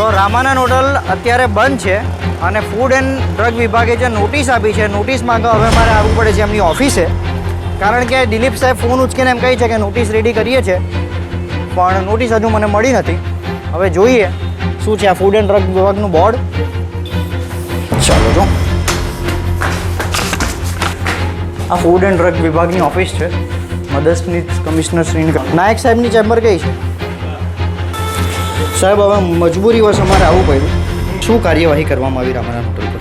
તો રામાનંદ હોટલ અત્યારે બંધ છે અને ફૂડ એન્ડ ડ્રગ વિભાગે જે નોટિસ આપી છે નોટિસ તો હવે મારે આવવું પડે છે એમની ઓફિસે કારણ કે દિલીપ સાહેબ ફોન ઉચકીને એમ કહે છે કે નોટિસ રેડી કરીએ છે, પણ નોટિસ હજુ મને મળી નથી. હવે જોઈએ શું છે આ ફૂડ એન્ડ ડ્રગ વિભાગનું બોર્ડ ચાલો જો. આ ફૂડ એન્ડ ડ્રગ વિભાગની ઓફિસ છે. મદદની કમિશનર શ્રી નાયક સાહેબની ચેમ્બર કઈ છે? સાહેબ હવે મજબૂરી વશ અમારે આવવું પડ્યું. શું કાર્યવાહી કરવામાં આવી રામાના હોટલ પર?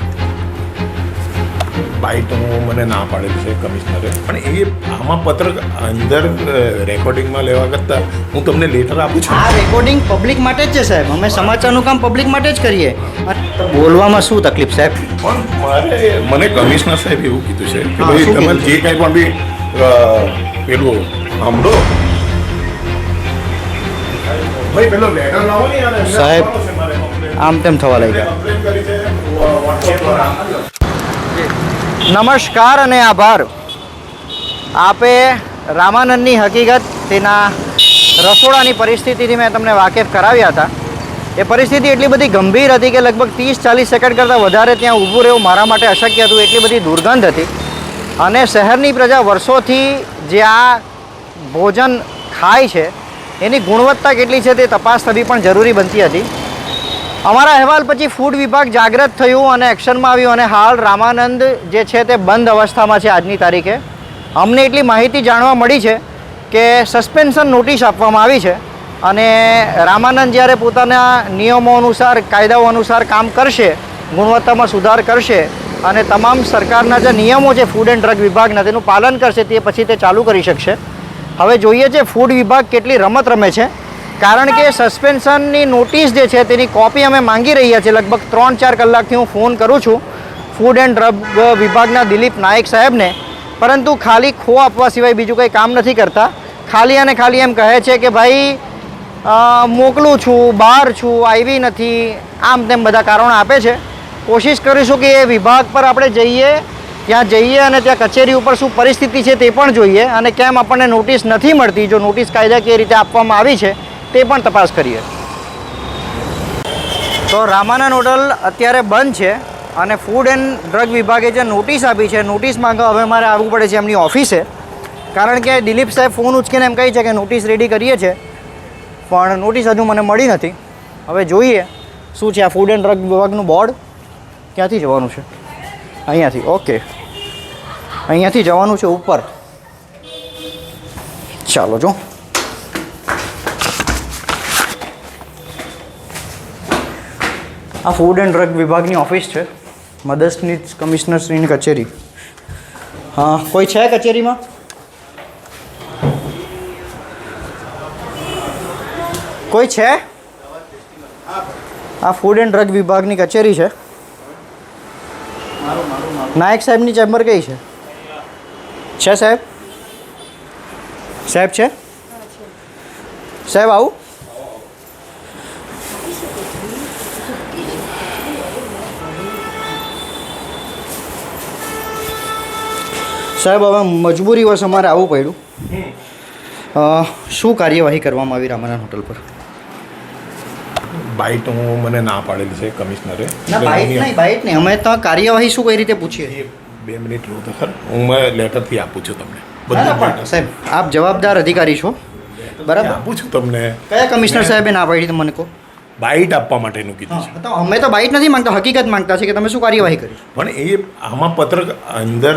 બાઇટનું મને ના પાડેલી છે કમિશનરે. પણ એ આમાં પત્ર અંદર રેકોર્ડિંગમાં લેવા કરતાં હું તમને લેટર આપું છું. આ રેકોર્ડિંગ પબ્લિક માટે જ છે સાહેબ. અમે સમાચારનું કામ પબ્લિક માટે જ કરીએ. બોલવામાં શું તકલીફ સાહેબ? પણ મારે મને કમિશનર સાહેબ એવું કીધું છે કે ભાઈ તમે જે કાંઈ પણ બી પેલું સાંભળો સાહેબ. આમ તેમ થવા લાગ્યા. નમસ્કાર અને આભાર. આપે રામાનંદની હકીકત તેના રસોડાની પરિસ્થિતિથી મેં તમને વાકેફ કરાવ્યા હતા. એ પરિસ્થિતિ એટલી બધી ગંભીર હતી કે લગભગ ત્રીસ ચાલીસ સેકન્ડ કરતાં વધારે ત્યાં ઊભું રહેવું મારા માટે અશક્ય હતું એટલી બધી દુર્ગંધ હતી. અને શહેરની પ્રજા વર્ષોથી જે આ ભોજન ખાય છે એની ગુણવત્તા કેટલી છે તે તપાસ થવી પણ જરૂરી બનતી હતી. અમારા અહેવાલ પછી ફૂડ વિભાગ જાગૃત થયું અને એક્શનમાં આવ્યું અને હાલ રામાનંદ જે છે તે બંધ અવસ્થામાં છે આજની તારીખે. અમને એટલી માહિતી જાણવા મળી છે કે સસ્પેન્શન નોટિસ આપવામાં આવી છે અને રામાનંદ જ્યારે પોતાના નિયમો અનુસાર, કાયદાઓ અનુસાર કામ કરશે, ગુણવત્તામાં સુધાર કરશે અને તમામ સરકારના જે નિયમો છે, ફૂડ એન્ડ ડ્રગ વિભાગના, તેનું પાલન કરશે તે પછી તે ચાલુ કરી શકશે. હવે જોઈએ છે ફૂડ વિભાગ કેટલી રમત રમે છે. કારણ કે સસ્પેન્શનની નોટિસ જે છે તેની કોપી અમે માંગી રહ્યા છીએ. લગભગ ત્રણ ચાર કલાકથી હું ફોન કરું છું ફૂડ એન્ડ ડ્રગ વિભાગના દિલીપ નાયક સાહેબને. પરંતુ ખાલી ખો આપવા સિવાય બીજું કંઈ કામ નથી કરતા. ખાલી અને ખાલી એમ કહે છે કે ભાઈ મોકલું છું, બહાર છું, આવી નથી. આમ તેમ બધા કારણો આપે છે. કોશિશ કરીશું કે એ વિભાગ પર આપણે જઈએ ત્યાં જઈએ અને ત્યાં કચેરી ઉપર શું પરિસ્થિતિ છે તે પણ જોઈએ અને કેમ આપણને નોટિસ નથી મળતી, જો નોટિસ કાયદાકીય રીતે આપવામાં આવી છે, તે પણ તપાસ કરીએ. તો રામાના હોટલ અત્યારે બંધ છે અને ફૂડ એન્ડ ડ્રગ વિભાગે જે નોટિસ આપી છે, નોટિસ માંગવા હવે મારે આવવું પડે છે એમની ઓફિસે. કારણ કે દિલીપ સાહેબ ફોન ઉચકીને એમ કહે છે કે નોટિસ રેડી કરીએ છે, પણ નોટિસ હજુ મને મળી નથી. હવે જોઈએ શું છે આ ફૂડ એન્ડ ડ્રગ વિભાગનું બોર્ડ. ક્યાંથી જવાનું છે? અહીંયાથી, ઓકે. અહીંયાથી જવાનું છે ઉપર. ચાલો જો. આ ફૂડ એન્ડ ડ્રગ વિભાગની ઓફિસ છે. મદર્સની કમિશનર શ્રીની કચેરી. હા, કોઈ છે કચેરીમાં? કોઈ છે? આ ફૂડ એન્ડ ડ્રગ વિભાગની કચેરી છે. નાયક સાહેબની ચેમ્બર કઈ છે? છે સાહેબ? સાહેબ છે? સાહેબ આવું? સાહેબ હવે મજબૂરી વર્ષ અમારે આવવું પડ્યું. શું કાર્યવાહી કરવામાં આવી રામાનંદ હોટલ પર? બાઇટનું મને ના પાડેલી છે કમિશનરે. ના બાઇટ નહીં બાઇટ નહીં. અમે તો કાર્યવાહી શું કઈ રીતે પૂછીએ? એ બે મિનિટ રહો તો ખર. હું લેટરથી આપું છું તમને. બધા સાહેબ આપ જવાબદાર અધિકારી છો. બરાબર? આપું છું તમને. કયા કમિશનર સાહેબે ના પાડી તમને મને કહો? બાઇટ આપવા માટેનું કીધું છે. તો અમે તો બાઇટ નથી માંગતા હકીકત માંગતા છે કે તમે શું કાર્યવાહી કરી? પણ એ આમાં પત્ર અંદર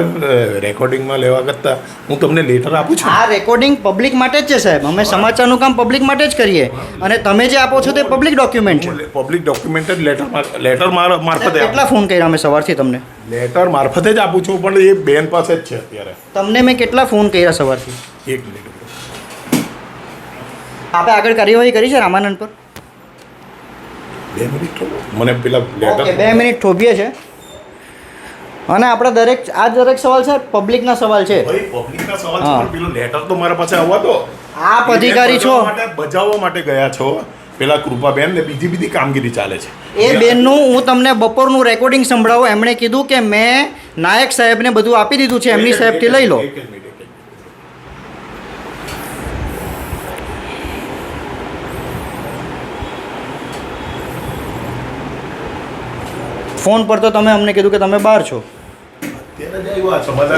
રેકોર્ડિંગમાં લેવા કરતાં હું તમને લેટર આપું છું આ રેકોર્ડિંગ પબ્લિક માટે જ છે સાહેબ. અમે સમાચારનું કામ પબ્લિક માટે જ કરીએ. અને તમે જે આપો છો તે પબ્લિક ડોક્યુમેન્ટ છે. પબ્લિક ડોક્યુમેન્ટ લેટર લેટર મારફતે કેટલા ફોન કર્યા અમે સવારથી તમને? લેટર મારફતે જ આપું છું પણ એ બેન પાસે જ છે અત્યારે. તમને મેં કેટલા ફોન કર્યા સવારથી? એક મિનિટ આપણે આગળ કાર્યવાહી કરી છે રામાનંદ પર? બે મિનિટ. મને પેલા લેટર બે મિનિટ થોભીએ છે. અને આપણે દરેક આ દરેક સવાલ છે? પબ્લિકના સવાલ છે. ભાઈ પબ્લિકના સવાલ છે પેલો લેટર તો મારા પાસે આવવા દો. આપ અધિકારી છો. બજાવવા માટે ગયા છો. પેલા કૃપાબેન ને બીજી બીજી કામગીરી ચાલે છે. એ બેનનું હું તમને બપોરનું રેકોર્ડિંગ સંભળાવું. એમણે કીધું કે મેં નાયક સાહેબને બધું આપી દીધું છે. એમની સાહેબથી લઈ લો એક જ મિનિટ, એક જ મિનિટ. ફોન પર તો તમે અમને કીધું કે તમે બહાર છો.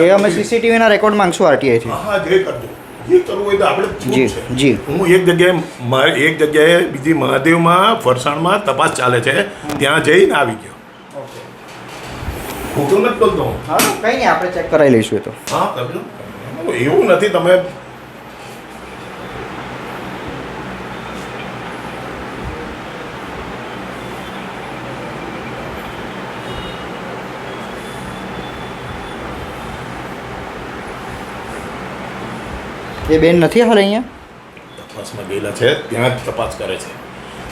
એ અમે સીસીટીવીના રેકોર્ડ માંગશું આરટીઆઈથી જે જે. હું એક જગ્યાએ એક જગ્યાએ બીજી મહાદેવમાં ફરસાણમાં તપાસ ચાલે છે. ત્યાં જઈને આવી ગયો. ખોટું નથી બોલતો હું હા કંઈ નહીં આપણે ચેક કરાવી લઈશું એ તો. હા એવું નથી તમે એ બેન નથી હાલ અહીંયા? તપાસમાં ગયેલા છે ત્યાં જ તપાસ કરે છે.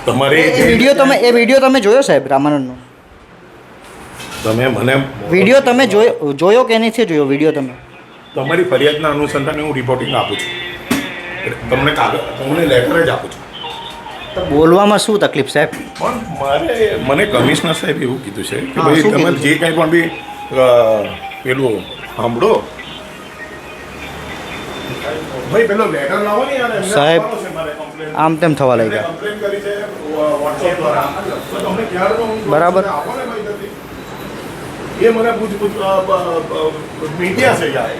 તમારે એ વીડિયો તમે એ વીડિયો તમે જોયો સાહેબ રામાનંદનો? તમે મને વીડિયો તમે જોયો જોયો કે નથી જોયો વીડિયો તમે? તમારી ફરિયાદના અનુસંધાને હું રિપોર્ટિંગ આપું છું. તમને કાગળ તમને લેટર જ આપું છું. બોલવામાં શું તકલીફ સાહેબ? પણ મારે મને કમિશનર સાહેબ એવું કીધું છે કે ભાઈ તમે જે કાંઈ પણ બી પેલું સાંભળો ભાઈ પેલો લેટર લાવો ને યાર સાહેબ. આમ તેમ થવા લાગ્યા. complaint કરી છે વોટ્સએપ દ્વારા. તો તમને ક્યારનો હું બરાબર. આપો ને ભાઈ એ મને પૂછ પૂછ મીડિયા છે યાર.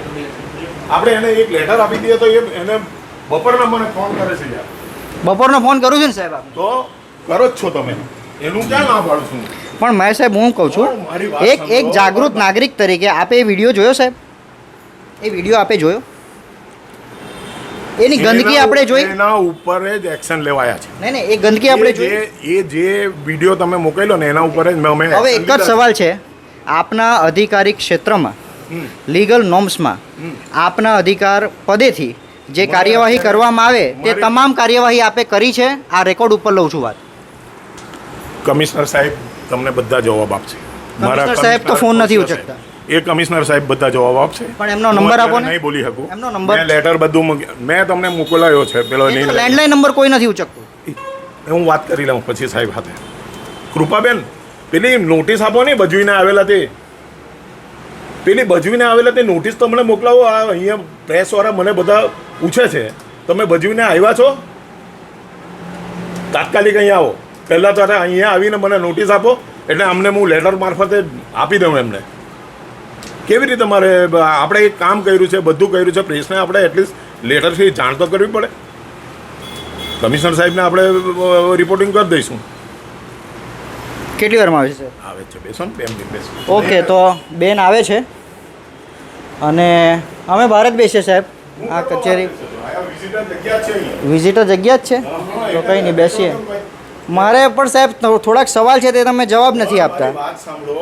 આપણે એને એક લેટર આપી દઈએ તો એ એને બપોરના મને ફોન કરે છે યાર. બપોરનો ફોન કરું છું ને સાહેબ તો કરો જ છો તમે. એનું ક્યાં ના પાડું છું? પણ મેં સાહેબ હું કહું છું એક એક જાગૃત નાગરિક તરીકે આપે એ વીડિયો જોયો સાહેબ? એ વીડિયો આપે જોયો? એની ગંદકી આપણે જોઈ એના ઉપર જ એક્શન લેવાયા છે. નહીં નહીં એ ગંદકી આપણે જોઈ એ જે વીડિયો તમે મોકલ્યો ને એના ઉપર જ અમે હવે એક જ સવાલ છે. આપના અધિકારિક ક્ષેત્રમાં લીગલ નોર્મ્સમાં આપના અધિકાર પદેથી જે કાર્યવાહી કરવામાં આવે તે તમામ કાર્યવાહી આપે કરી છે? આ રેકોર્ડ ઉપર લઉં છું વાત. કમિશનર સાહેબ તમને બધા જવાબ આપશે. કમિશનર સાહેબ તો ફોન નથી ઉચકતા. એ કમિશનર સાહેબ બધા જવાબ આપશે. પણ એમનો નંબર આપો ને. નહીં બોલી શકું. એમનો નંબર. મેં લેટર બધું મેં તમને મોકલાયો છે પેલો નહીં લેન્ડલાઇન નંબર કોઈ નથી ઉચકતો. હું વાત કરી લઉં પછી સાહેબ સાથે. કૃપાબેન પેલી નોટિસ આપો ને બજવીને આવેલા તે. પેલી બજવીને આવેલા તે નોટિસ તો મને મોકલાવો આ અહીંયા પ્રેસવાળા મને બધા પૂછે છે. તમે બજવીને આવ્યા છો? તાત્કાલિક અહીંયા આવો. પહેલાં તારે અહીંયા આવીને મને નોટિસ આપો એટલે અમને હું લેટર મારફતે આપી દઉં એમને. કેવી રીતે મારે આપણે એક કામ કર્યું છે બધું કર્યું છે પ્રેસને આપણે એટલીસ્ટ લેટરથી જાણ તો કરવી પડે. કમિશનર સાહેબને આપણે રિપોર્ટિંગ કરી દઈશું. કેટલી વારમાં આવે છે આવે છે બેસો ને બેન બેસો. ઓકે તો બેન આવે છે. અને અમે ભારત બેસીએ સાહેબ. આ કચેરી. વિઝિટર જગ્યા જ છે. તો કંઈ નહીં બેસીએ. મારે પણ સાહેબ થોડાક સવાલ છે તે તમે જવાબ નથી આપતા.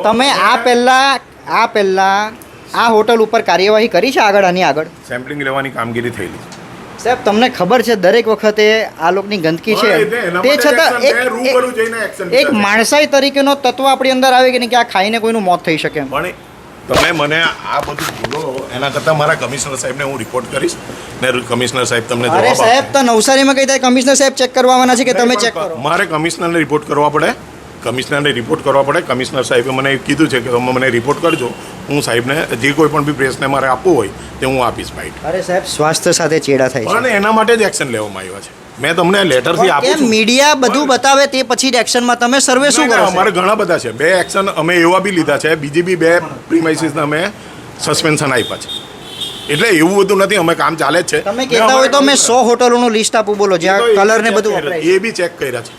તમે આ પહેલાં આ પહેલાં આ હોટલ ઉપર કાર્યવાહી કરી છે આગળ આની આગળ? સેમ્પલિંગ લેવાની કામગીરી થયેલી છે. સાહેબ તમને ખબર છે દરેક વખતે આ લોકની ગંદકી છે? તે- છતાં એક એક માણસાઈ તરીકેનો તત્વ આપણી અંદર આવે કે નહીં કે આ ખાઈને કોઈનું મોત થઈ શકે પણ તમે મને આ બધું બોલો એના કરતાં મારા કમિશનર સાહેબને હું રિપોર્ટ કરીશ ને કમિશનર સાહેબ તમને અરે સાહેબ. તો નવસારીમાં કઈ થાય? કમિશનર સાહેબ ચેક કરવાના છે કે તમે ચેક કરો? મારે કમિશનરને રિપોર્ટ કરવા પડે. કમિશનરને રિપોર્ટ કરવા પડે. કમિશનર સાહેબે મને કીધું છે કે તમે મને રિપોર્ટ કરજો. હું સાહેબને જે કોઈ પણ બી પ્રેસને મારે આપવું હોય તે હું આપીશ ફાઇટ અરે સાહેબ સ્વાસ્થ્ય સાથે ચેડા થાય છે. અને એના માટે જ એક્શન લેવામાં આવ્યા છે. મેં તમને લેટરથી આપ્યું આપું મીડિયા બધું બતાવે તે પછી એક્શનમાં તમે સર્વે શું કરો અમારે ઘણા બધા છે. બે એક્શન અમે એવા બી લીધા છે. બીજી બી બે પ્રીમાઇસીસના અમે સસ્પેન્શન આપ્યા છે. એટલે એવું બધું નથી અમે કામ ચાલે જ છે. તમે કહેતા હોય તો મેં સો હોટલોનું લિસ્ટ આપું બોલો જ્યાં કલર ને બધું. એ બી ચેક કર્યા છે.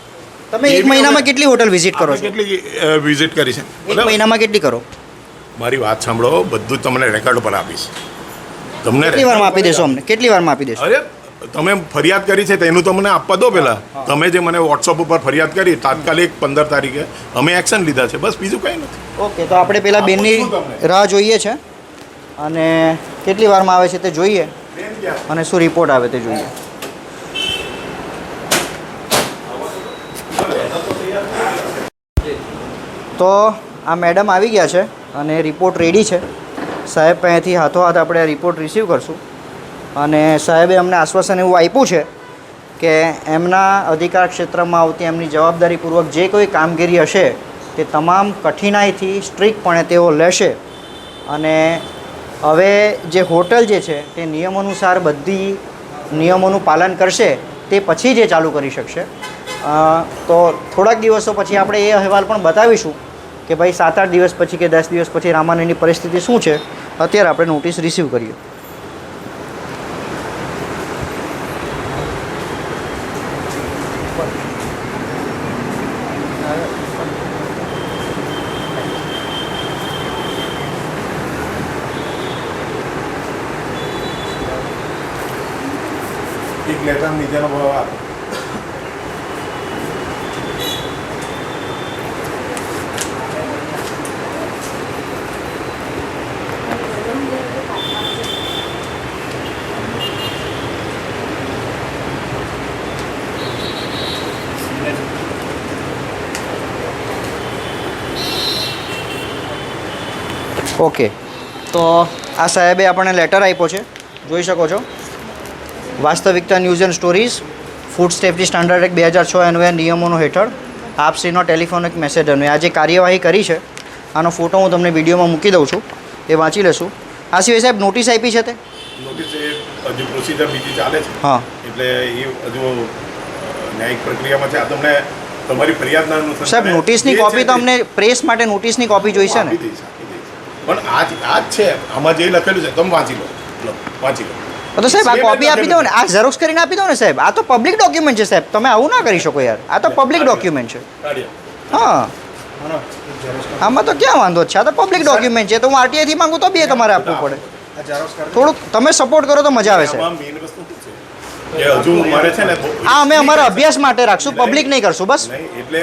તમે એક મહિનામાં કેટલી હોટલ વિઝિટ કરો છો? કેટલી વિઝિટ કરી છે? એક મહિનામાં કેટલી કરો? મારી વાત સાંભળો બધું તમને રેકોર્ડ પર આપીશ. તમને કેટલી વારમાં આપી દેશો અમને? કેટલી વારમાં આપી દેશો? અરે તમે ફરિયાદ કરી છે તેનું તો મને આપવા દો પહેલાં તમે જે મને વોટ્સઅપ ઉપર ફરિયાદ કરી તાત્કાલિક પંદર તારીખે અમે એક્શન લીધા છે. બસ બીજું કંઈ નથી. ઓકે તો આપણે પહેલાં બેનની રાહ જોઈએ છે. અને કેટલી વારમાં આવે છે તે જોઈએ. અને શું રિપોર્ટ આવે તે જોઈએ. તો આ મેડમ આવી ગયા છે અને રિપોર્ટ રેડી છે. સાહેબ પાસેથી હાથો હાથ આપણે રિપોર્ટ રિસીવ કરશું. અને સાહેબે અમને આશ્વાસન એવું આપ્યું છે કે એમના અધિકાર ક્ષેત્રમાં આવતી એમની જવાબદારીપૂર્વક જે કોઈ કામગીરી હશે તે તમામ કઠિનાઈથી સ્ટ્રિક્ટપણે તેઓ લેશે. અને હવે જે હોટલ જે છે તે નિયમોનુસાર બધી નિયમોનું પાલન કરશે તે પછી જે ચાલુ કરી શકશે. તો થોડાક દિવસો પછી આપણે એ અહેવાલ પણ બતાવીશું. કે ભાઈ સાત આઠ દિવસ પછી કે દસ દિવસ પછી રામાનંદની પરિસ્થિતિ શું છે, અત્યારે આપણે નોટિસ રિસીવ કરીએ. એક લેટર નીચેનો ભાવ આપો. ઓકે. તો આ સાહેબે આપણને લેટર આપ્યો છે. જોઈ શકો છો. વાસ્તવિકતા news and stories food safety standard act બે હજાર છ અન્વયે નિયમોનો હેઠળ આપશ્રીનો ટેલિફોનિક મેસેજ અન્વયે. આ જે કાર્યવાહી કરી છે. આનો ફોટો હું તમને વિડીયોમાં મૂકી દઉં છું. એ વાંચી લેશું. આ સિવાય સાહેબ નોટિસ આપી છે તે? નોટિસ એ હજુ પ્રોસિજર બીજી ચાલે છે. હા. એટલે એ હજુ ન્યાયિક પ્રક્રિયામાં છે. આ તમને તમારી ફરિયાદના સાહેબ નોટિસની કોપી તમને પ્રેસ માટે નોટિસની કોપી જોઈશે ને આપી દઈશ, આપી દઈશ. પણ આ આ જ છે. આમાં જે લખેલું છે તમે વાંચી લો. વાંચી લો. તો સાહેબ આ કોપી આપી દો ને. આ ઝેરોક્સ કરીને આપી દો ને સાહેબ. આ તો પબ્લિક ડોક્યુમેન્ટ છે સાહેબ. તમે આવું ના કરી શકો યાર. આ તો પબ્લિક ડોક્યુમેન્ટ છે. હા. આમાં તો ક્યાં વાંધો છે? આ તો પબ્લિક ડોક્યુમેન્ટ છે. તો હું આરટીઆઈ થી માંગુ તો બી તમારે આપવું પડે. થોડુંક તમે સપોર્ટ કરો તો મજા આવે છે? હજુ મારે ને આ અમે અમારા અભ્યાસ માટે રાખશું. પબ્લિક નહીં કરશું બસ. એટલે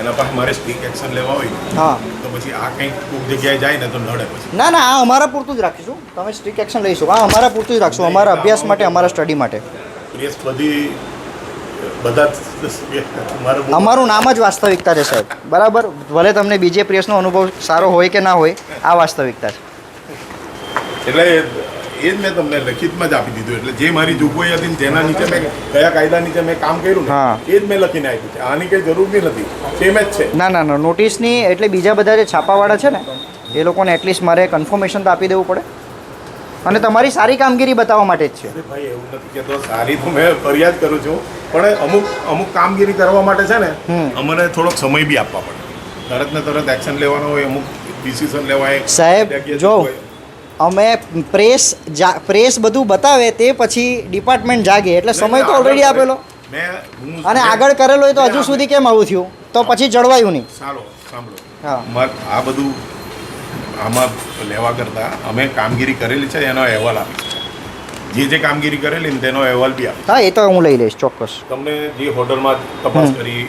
એના પાસે મારે સ્ટ્રીક એક્શન લેવા હોય હા. તો પછી આ કંઈક કોઈક જગ્યાએ જાય ને તો નડે પછી. ના ના આ અમારા પૂરતું જ રાખીશું. તમે સ્ટ્રિક એક્શન લઈશું. આ અમારા પૂરતું જ રાખશું. અમારા અભ્યાસ માટે અમારા સ્ટડી માટે. પ્રેસ બધી અમારું નામ જ વાસ્તવિકતા છે સાહેબ. બરાબર? ભલે તમને બીજે પ્રેસનો અનુભવ સારો હોય કે ના હોય આ વાસ્તવિકતા છે. એટલે એ જ મેં તમને લખિતમાં જ આપી દીધું. એટલે જે મારી જોગવાઈ હતી જેના નીચે મેં કયા કાયદા નીચે મેં કામ કર્યું ને. એ જ મેં લખીને આપ્યું છે આની કંઈ જરૂર નથી સેમ જ છે. ના ના ના. નોટિસની એટલે બીજા બધા જે છાપાવાળા છે ને એ લોકોને એટલીસ્ટ મારે કન્ફર્મેશન તો આપી દેવું પડે. અને તમારી સારી કામગીરી બતાવવા માટે જ છે. ભાઈ એવું નથી કે તો સારી તો મેં ફરિયાદ કરું છું. પણ અમુક અમુક કામગીરી કરવા માટે છે ને. અમને થોડોક સમય બી આપવા પડે. તરત ને તરત એક્શન લેવાનો હોય અમુક ડિસિઝન લેવાય. સાહેબ, જો. અમે પ્રેસ પ્રેસ બધું બતાવે તે પછી ડિપાર્ટમેન્ટ જાગે. એટલે સમય તો ઓલરેડી આપેલો. મેં અને આગળ કરેલો તો હજુ સુધી કેમ આવું થયું? તો પછી જળવાયું નહીં. સારો સાંભળો. આ બધું આમાં લેવા કરતાં અમે કામગીરી કરેલી છે એનો અહેવાલ આપી જે જે કામગીરી કરેલી તેનો અહેવાલ બી આપીશ. હા એ તો હું લઈ લઈશ ચોક્કસ. તમને જે હોટલમાં તપાસ કરી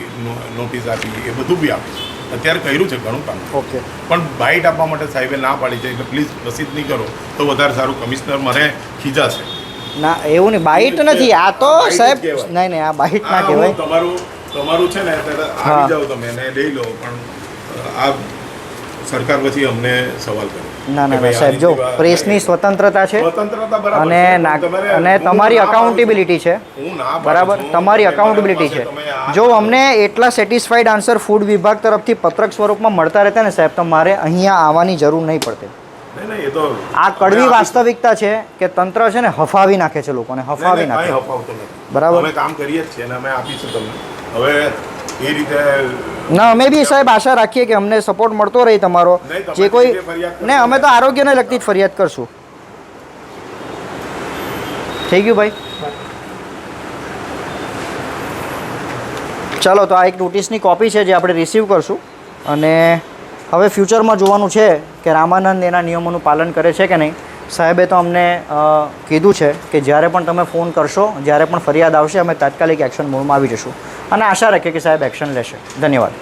નોટિસ આપી એ બધું બી આપીશ. અત્યારે કર્યું છે ઘણું કામ. ઓકે. પણ બાઇટ આપવા માટે સાહેબે ના પાડી છે એટલે પ્લીઝ રસીદ નહીં કરો તો વધારે સારું કમિશનર મને ખીજાશે. ના એવું નહીં બાઇટ નથી આ તો સાહેબ નહીં નહીં આ બાઇટ ના કહેવાય. તમારું તમારું છે ને આવી જાઓ તમે ને લઈ લો પણ આ સરકાર પછી અમને સવાલ કરે. ના ના સાહેબ જો પ્રેસની સ્વતંત્રતા છે અને અને તમારી. અકાઉન્ટેબિલિટી છે. બરાબર? તમારી તમે અકાઉન્ટેબિલિટી છે. જો અમને એટલા સેટિસ્ફાઈડ આન્સર ફૂડ વિભાગ તરફથી પત્રક સ્વરૂપમાં મળતા રહેતા ને સાહેબ તો મારે અહીંયા આવવાની જરૂર નહીં પડતી. આ કડવી વાસ્તવિકતા છે કે તંત્ર છે ને હફાવી નાખે છે લોકોને હફાવી નાખે. બરાબર. અમે કામ કરીએ જ છીએ અને અમે આપીશું તમને. હવે એ રીતે ના અમે બી સાહેબ આશા રાખીએ કે અમને સપોર્ટ મળતો રહે તમારો. જે કોઈ ને અમે તો આરોગ્યને લગતી જ ફરિયાદ કરશું. થઈ ગયું ભાઈ? ચાલો તો આ એક નોટિસની કોપી છે જે આપણે રિસીવ કરશું. અને હવે ફ્યુચરમાં જોવાનું છે કે રામાનંદ એના નિયમોનું પાલન કરે છે કે નહીં. સાહેબે તો અમને કીધું છે કે જ્યારે પણ તમે ફોન કરશો જ્યારે પણ ફરિયાદ આવશે અમે તાત્કાલિક એક્શન મોડમાં આવી જશું. અને આશા રાખીએ કે સાહેબ એક્શન લેશે. ધન્યવાદ.